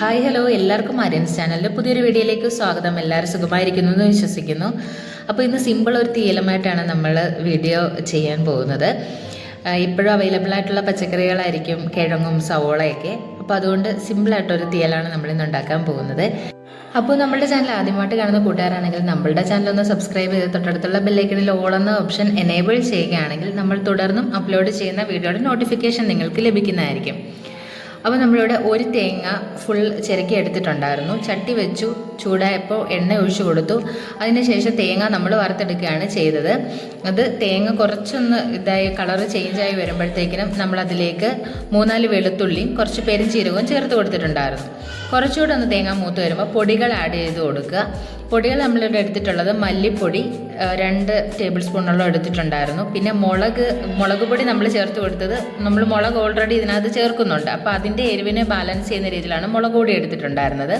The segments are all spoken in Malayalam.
ഹായ് ഹലോ എല്ലാവർക്കും ആര്യൻസ് ചാനലിന്റെ പുതിയൊരു വീഡിയോയിലേക്ക് സ്വാഗതം. എല്ലാവരും സുഖമായിരിക്കുന്നു എന്ന് വിശ്വസിക്കുന്നു. അപ്പോൾ ഇന്ന് സിമ്പിൾ ഒരു തീയലമായിട്ടാണ് നമ്മൾ വീഡിയോ ചെയ്യാൻ പോകുന്നത്. ഇപ്പോഴും അവൈലബിൾ ആയിട്ടുള്ള പച്ചക്കറികളായിരിക്കും കിഴങ്ങും സവോളയൊക്കെ. അപ്പോൾ അതുകൊണ്ട് സിമ്പിളായിട്ടൊരു തീയലാണ് നമ്മളിന്ന് ഉണ്ടാക്കാൻ പോകുന്നത്. അപ്പോൾ നമ്മുടെ ചാനൽ ആദ്യമായിട്ട് കാണുന്ന കൂട്ടുകാരാണെങ്കിൽ നമ്മളുടെ ചാനൽ ഒന്ന് സബ്സ്ക്രൈബ് ചെയ്ത് തൊട്ടടുത്തുള്ള ബെല്ലൈക്കണിൽ ഓൾ എന്ന ഓപ്ഷൻ എനേബിൾ ചെയ്യുകയാണെങ്കിൽ നമ്മൾ തുടർന്നും അപ്ലോഡ് ചെയ്യുന്ന വീഡിയോയുടെ നോട്ടിഫിക്കേഷൻ നിങ്ങൾക്ക് ലഭിക്കുന്നതായിരിക്കും. അപ്പോൾ നമ്മളിവിടെ ഒരു തേങ്ങ ഫുൾ ചിരക്കി എടുത്തിട്ടുണ്ടായിരുന്നു. ചട്ടി വെച്ചു. ചൂടായപ്പോൾ എണ്ണ ഒഴിച്ചു കൊടുത്തു. അതിനുശേഷം തേങ്ങ നമ്മൾ വറുത്തെടുക്കുകയാണ് ചെയ്തത്. അത് തേങ്ങ കുറച്ചൊന്ന് ഇതായി കളറ് ചേഞ്ചായി വരുമ്പോഴത്തേക്കിനും നമ്മളതിലേക്ക് മൂന്നാൽ വെളുത്തുള്ളിയും കുറച്ച് പെരിഞ്ചീരകവും ചേർത്ത് കൊടുത്തിട്ടുണ്ടായിരുന്നു. കുറച്ചുകൂടെ ഒന്ന് തേങ്ങ മൂത്ത് വരുമ്പോൾ പൊടികൾ ആഡ് ചെയ്ത് കൊടുക്കുക. പൊടികൾ നമ്മളിവിടെ എടുത്തിട്ടുള്ളത് മല്ലിപ്പൊടി രണ്ട് ടേബിൾ സ്പൂണോളം എടുത്തിട്ടുണ്ടായിരുന്നു. പിന്നെ മുളക് മുളക് പൊടി നമ്മൾ ചേർത്ത് കൊടുത്തത് നമ്മൾ മുളക് ഓൾറെഡി ഇതിനകത്ത് ചേർക്കുന്നുണ്ട്. അപ്പോൾ അതിന്റെ എരിവിനെ ബാലൻസ് ചെയ്യുന്ന രീതിയിലാണ് മുളക് പൊടി എടുത്തിട്ടുണ്ടായിരുന്നത്.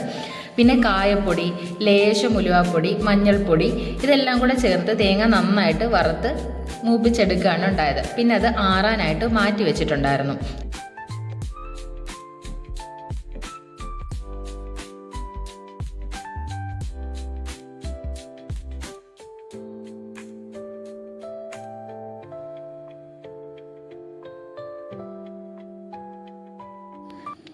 പിന്നെ കായപ്പൊടി ലേശം ഉലുവാപ്പൊടി മഞ്ഞൾപ്പൊടി ഇതെല്ലാം കൂടെ ചേർത്ത് തേങ്ങ നന്നായിട്ട് വറുത്ത് മൂപ്പിച്ചെടുക്കുകയാണ് ഉണ്ടായത്. പിന്നെ അത് ആറാനായിട്ട് മാറ്റി വെച്ചിട്ടുണ്ടായിരുന്നു.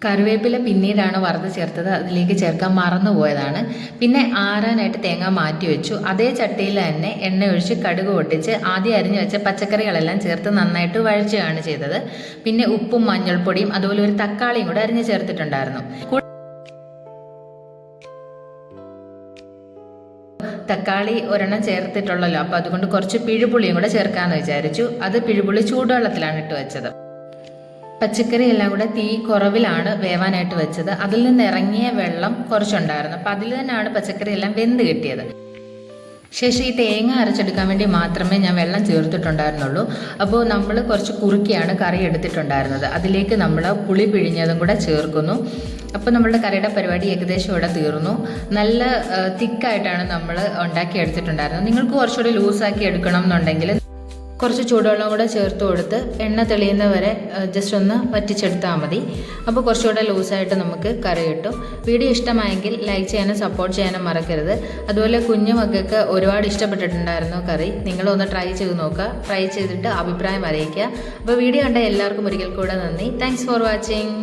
കറിവേപ്പില പിന്നീടാണ് വറുത്ത് ചേർത്തത്. അതിലേക്ക് ചേർക്കാൻ മറന്നു പോയതാണ്. പിന്നെ ആറാനായിട്ട് തേങ്ങ മാറ്റി വെച്ചു. അതേ ചട്ടിയിൽ തന്നെ എണ്ണ ഒഴിച്ച് കടുക് പൊട്ടിച്ച് ആദ്യം അരിഞ്ഞു വെച്ച പച്ചക്കറികളെല്ലാം ചേർത്ത് നന്നായിട്ട് വഴിച്ചുകയാണ് ചെയ്തത്. പിന്നെ ഉപ്പും മഞ്ഞൾപ്പൊടിയും അതുപോലെ ഒരു തക്കാളിയും കൂടെ അരിഞ്ഞു ചേർത്തിട്ടുണ്ടായിരുന്നു. തക്കാളി ഒരെണ്ണം ചേർത്തിട്ടുള്ളല്ലോ. അപ്പോൾ അതുകൊണ്ട് കുറച്ച് പിഴുപുളിയും കൂടെ ചേർക്കാമെന്ന് വിചാരിച്ചു. അത് പിഴുപുളി ചൂടുവെള്ളത്തിലാണ് ഇട്ട് വെച്ചത്. പച്ചക്കറി എല്ലാം കൂടെ തീ കുറവിലാണ് വേവാനായിട്ട് വെച്ചത്. അതിൽ നിന്ന് ഇറങ്ങിയ വെള്ളം കുറച്ചുണ്ടായിരുന്നു. അപ്പം അതിൽ തന്നെയാണ് പച്ചക്കറി എല്ലാം വെന്ത് കിട്ടിയത്. ശേഷം ഈ തേങ്ങ അരച്ചെടുക്കാൻ വേണ്ടി മാത്രമേ ഞാൻ വെള്ളം ചേർത്തിട്ടുണ്ടായിരുന്നുള്ളൂ. അപ്പോൾ നമ്മൾ കുറച്ച് കുറുക്കിയാണ് കറി എടുത്തിട്ടുണ്ടായിരുന്നത്. അതിലേക്ക് നമ്മൾ പുളി പിഴിഞ്ഞതും കൂടെ ചേർക്കുന്നു. അപ്പോൾ നമ്മളുടെ കറിയുടെ പരിപാടി ഏകദേശം ഇവിടെ തീർന്നു. നല്ല തിക്കായിട്ടാണ് നമ്മൾ ഉണ്ടാക്കി എടുത്തിട്ടുണ്ടായിരുന്നത് നിങ്ങൾക്ക് കുറച്ചുകൂടി ലൂസാക്കി എടുക്കണം എന്നുണ്ടെങ്കിൽ കുറച്ച് ചൂടുവെള്ളം കൂടെ ചേർത്ത് കൊടുത്ത് എണ്ണ തെളിയുന്ന വരെ ജസ്റ്റ് ഒന്ന് വറ്റിച്ചെടുത്താൽ മതി. അപ്പോൾ കുറച്ചുകൂടെ ലൂസായിട്ട് നമുക്ക് കറി കിട്ടും. വീഡിയോ ഇഷ്ടമായെങ്കിൽ ലൈക്ക് ചെയ്യാനും സപ്പോർട്ട് ചെയ്യാനും മറക്കരുത്. അതുപോലെ കുഞ്ഞു മക്കൾക്ക് ഒരുപാട് ഇഷ്ടപ്പെട്ടിട്ടുണ്ടായിരുന്നു കറി. നിങ്ങളൊന്ന് ട്രൈ ചെയ്ത് നോക്കുക. ട്രൈ ചെയ്തിട്ട് അഭിപ്രായം അറിയിക്കുക. അപ്പോൾ വീഡിയോ കണ്ട എല്ലാവർക്കും ഒരിക്കൽ കൂടെ നന്ദി. Thanks for watching